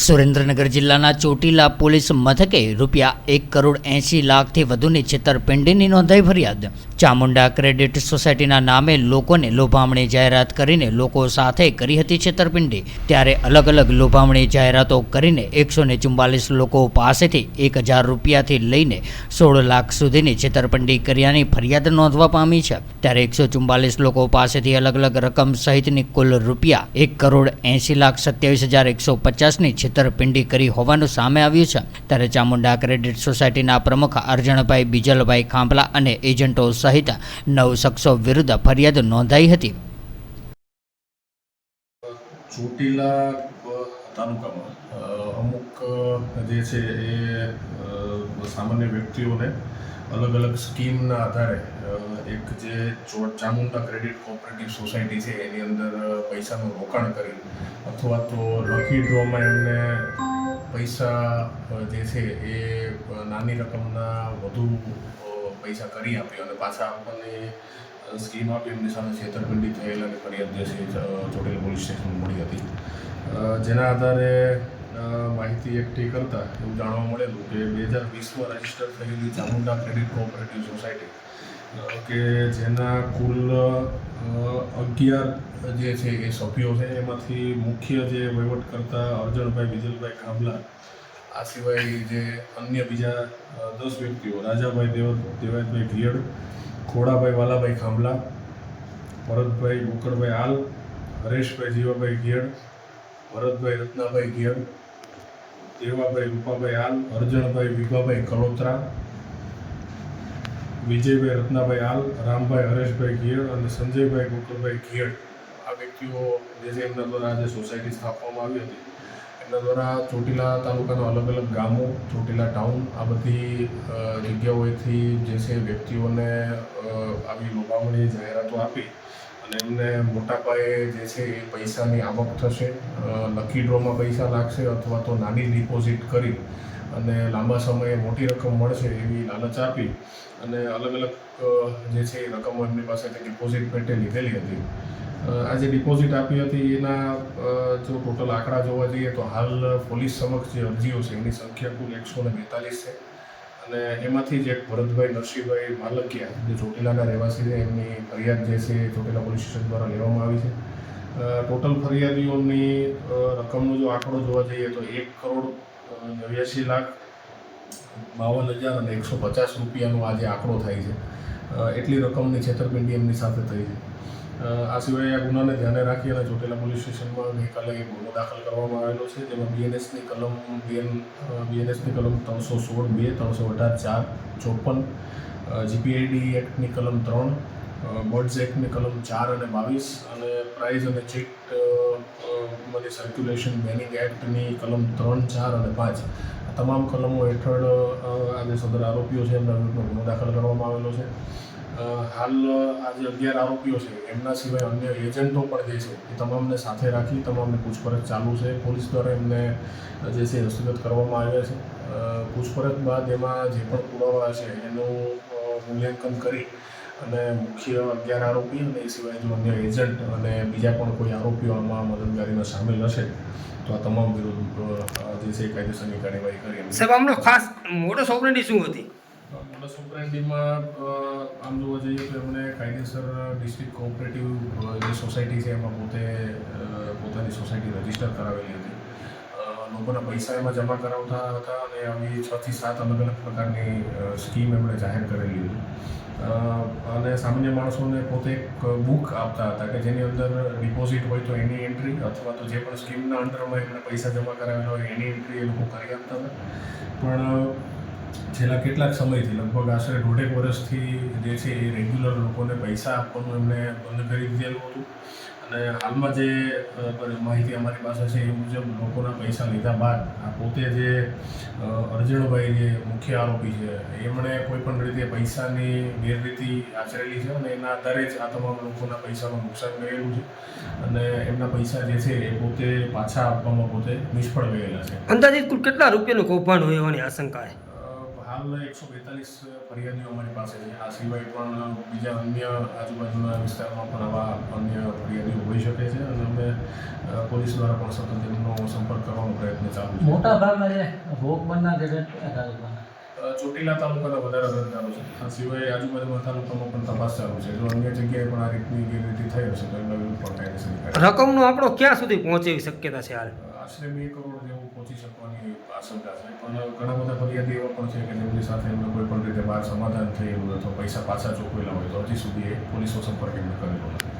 સુરેન્દ્રનગર જિલ્લાના ચોટીલા પોલીસ મથકે રૂપિયા એક કરોડ એંશી લાખથી વધુની છેતરપિંડીની નોંધાઈ ફરિયાદ. ચામુંડા ક્રેડિટ સોસાયટીના નામે લોકોને લોભામણી જાહેરાત કરીને લોકો સાથે કરી હતી છેતરપિંડી. ત્યારે અલગ અલગ લોભામણી જાહેરાતો કરીને એકસો ને ચુમ્બાલીસ લોકો પાસેથી એક હજાર રૂપિયાથી લઈને સોળ લાખ સુધીની છેતરપિંડી કર્યાની ફરિયાદ નોંધવા પામી છે. ત્યારે એકસો ચુમ્બાલીસ લોકો પાસેથી અલગ અલગ રકમ સહિતની કુલ રૂપિયા એક કરોડ એંશી લાખ સત્યાવીસ હજાર એકસો પચાસની છેતરપિંડી કરી હોવાનું સામે આવ્યું છે. ત્યારે ચામુંડા ક્રેડિટ સોસાયટીના પ્રમુખ અર્જણભાઈ બીજલભાઈ ખાંભલા અને એજન્ટો સહિત નવ શખ્સો વિરુદ્ધ ફરિયાદ નોંધાઈ હતી. તાલુકામાં અમુક જે છે એ સામાન્ય વ્યક્તિઓને અલગ અલગ સ્કીમના આધારે એક જે ચામુંડા ક્રેડિટ કોઓપરેટિવ સોસાયટી છે, એની અંદર પૈસાનું રોકાણ કરી, અથવા તો લકી ડ્રોમાં એમને પૈસા જે છે એ નાની રકમના વધુ પૈસા કરી આપ્યો અને પાછા આપણને સ્કીમ આપી એમની સામે છેતરપિંડી થયેલાની ફરિયાદ જે છે ચોટીલ પોલીસ સ્ટેશન મળી હતી. જેના આધારે માહિતી એકઠી કરતા એવું જાણવા મળેલું કે બે હજાર વીસમાં રજિસ્ટર થયેલી ચામુંડા ક્રેડિટ કોઓપરેટિવ સોસાયટી કે જેના કુલ અગિયાર જે છે એ સભ્યો છે, એમાંથી મુખ્ય જે વહીવટ કરતા અર્જણભાઈ, વિજલભાઈ ખાંભલા, આ સિવાય જે અન્ય બીજા દસ વ્યક્તિઓ, રાજાભાઈ દેવ દેવાયતભાઈ ઘિયડ, ખોડાભાઈ વાલાભાઈ ખાંભલા, ભરતભાઈ ગોકળભાઈ આલ, હરેશભાઈ જીવાભાઈ ઘિયડ ભરતભાઈ, રત્નાભાઈ ગેર દેવાભાઈ રૂપાભાઈ આલ, અર્જણભાઈ વિભાભાઈ કલોત્રા, વિજયભાઈ રત્નાભાઈ આલ, રામભાઈ હરેશભાઈ ઘિયડ અને સંજયભાઈ ગોકળભાઈ ઘિયડ આ વ્યક્તિઓ જે છે એમના દ્વારા જે સોસાયટી સ્થાપવામાં આવી હતી. એમના દ્વારા ચોટીલા તાલુકાના અલગ અલગ ગામો, ચોટીલા ટાઉન આ બધી જગ્યાઓએથી જે છે વ્યક્તિઓને આવી લોભામણી જાહેરાતો આપી એમને મોટા પાયે જે છે એ પૈસાની આવક થશે. લકી ડ્રોમાં પૈસા લાગશે અથવા તો નાની ડિપોઝિટ કરી અને લાંબા સમયે મોટી રકમ મળશે એવી લાલચ આપી અને અલગ અલગ જે છે એ રકમો એમની પાસેથી ડિપોઝિટ પેટે લીધેલી હતી. આ જે ડિપોઝિટ આપી હતી એના જો ટોટલ આંકડા જોવા જઈએ તો હાલ પોલીસ સમક્ષ જે અરજીઓ છે એની સંખ્યા કુલ એકસો ને બેતાલીસ છે. અને એમાંથી જ એક ભરતભાઈ, નરસિંહભાઈ માલકિયા, જે ચોટીલાના રહેવાસી છે, એમની ફરિયાદ જે છે ચોટીલા પોલીસ સ્ટેશન દ્વારા લેવામાં આવી છે. ટોટલ ફરિયાદીઓની રકમનો જો આંકડો જોવા જઈએ તો એક કરોડ નેવ્યાસી લાખ બાવન હજાર અને એકસો પચાસ રૂપિયાનો આજે આંકડો થાય છે. એટલી રકમની છેતરપિંડી એમની સાથે થઈ છે. આ સિવાય આ ગુનાને ધ્યાને રાખી અને ચોટીલા પોલીસ સ્ટેશનમાં ગઈકાલે ગુનો દાખલ કરવામાં આવેલો છે, જેમાં બીએનએસની કલમ બીએન બીએનએસની કલમ ત્રણસો સોળ બે, ત્રણસો અઢાર ચાર, ચોપન જીપીઆઈડી એક્ટની કલમ ત્રણ બર્ડ્સ એક્ટની કલમ ચાર અને બાવીસ અને પ્રાઇઝ અને ચીટ મની સર્ક્યુલેશન બેનિંગ એક્ટની કલમ ત્રણ, ચાર અને પાંચ. તમામ કલમો હેઠળ આજે સદર આરોપીઓ છે, એમના વિરુદ્ધનો ગુનો દાખલ કરવામાં આવેલો છે. હાલ આ જે અગિયાર આરોપીઓ છે. એમના સિવાય અન્ય એજન્ટો પણ જે છે, એ તમામને સાથે રાખી તમામને પૂછપરછ ચાલુ છે. પોલીસ દ્વારા એમને જે છે, હસ્તગત કરવામાં આવ્યા છે. પૂછપરછ બાદ એમાં જે પણ પુરાવા છે, એનું મૂલ્યાંકન કરી અને મુખ્ય અગિયાર આરોપી અને એ સિવાય જો અન્ય એજન્ટ અને બીજા પણ કોઈ આરોપીઓ આમાં મદદગારીમાં સામેલ હશે તો આ તમામ વિરુદ્ધ જે છે કાયદેસરની કાર્યવાહી કરી સાહેબ આમનો ખાસ મોટો સોપરેટી શું હતી? મોડસ ઓપરેન્ડીમાં આમ જોવા જઈએ તો એમણે કાયદેસર ડિસ્ટ્રિક્ટ કોઓપરેટિવ જે સોસાયટી છે એમાં પોતે પોતાની સોસાયટી રજિસ્ટર કરાવેલી હતી. લોકોના પૈસા એમાં જમા કરાવતા હતા અને આવી છ થી સાત અલગ અલગ પ્રકારની સ્કીમ એમણે જાહેર કરેલી હતી. અને સામાન્ય માણસોને પોતે એક બુક આપતા હતા કે જેની અંદર ડિપોઝિટ હોય તો એની એન્ટ્રી અથવા તો જે પણ સ્કીમના અંડરમાં એમણે પૈસા જમા કરાવેલા હોય એની એન્ટ્રી એ લોકો કરી આપતા હતા. પણ, છેલ્લા કેટલાક સમયથી, લગભગ આશરે દોઢેક વર્ષથી જે છે એ રેગ્યુલર લોકોને પૈસા આપવાનું એમણે બંધ કરી દીધેલું હતું. અને હાલમાં જે માહિતી અમારી પાસે છે એ મુજબ લોકોના પૈસા લીધા બાદ આ પોતે જે અર્જણભાઈ જે મુખ્ય આરોપી છે, એમણે કોઈ પણ રીતે પૈસાની ગેરરીતિ આચરેલી છે અને એના આધારે જ આ તમામ લોકોના પૈસાનું નુકસાન કરેલું છે. અને એમના પૈસા જે છે એ પોતે પાછા આપવામાં પોતે નિષ્ફળ ગયેલા છે. અંદાજિત કુલ કેટલા રૂપિયાનું કૌભાંડ હોય એવાની આશંકા છે? હાલ એકસો બેતાલીસ ફરિયાદીઓ અમારી પાસે છે. આ સિવાય પણ બીજા અન્ય આજુબાજુના વિસ્તારમાં પણ આવા અન્ય ફરિયાદીઓ હોઈ શકે છે અને અમે પોલીસ દ્વારા પણ સતત તેમનો સંપર્ક કરવાનો પ્રયત્ન ચાલુ છે. મોટા ભાગના જે ભોગ બનના જે ચોટીલા તાલુકાના વધારે અરજદારો છે. આ સિવાય આજુબાજુના તાલુકામાં પણ તપાસ ચાલુ છે. જો અન્ય જગ્યાએ પણ આ રીતની ગેરરીતિ થઈ હશે તો એમના વિરુદ્ધ પણ કાયદેસર રકમનો આપણો ક્યાં સુધી પહોંચે શક્યતા છે હાલ? આશરે બે કરોડ જેવું પહોંચી શકવાની આશંકા છે. પણ ઘણા બધા ફરિયાદી એવા પણ છે કે જેમની સાથે એમને કોઈ પણ રીતે બહાર સમાધાન થયેલું અથવા પૈસા પાછા ચૂકવેલા હોય તો હજી સુધી એ પોલીસો સંપર્ક એમને કરેલો નથી.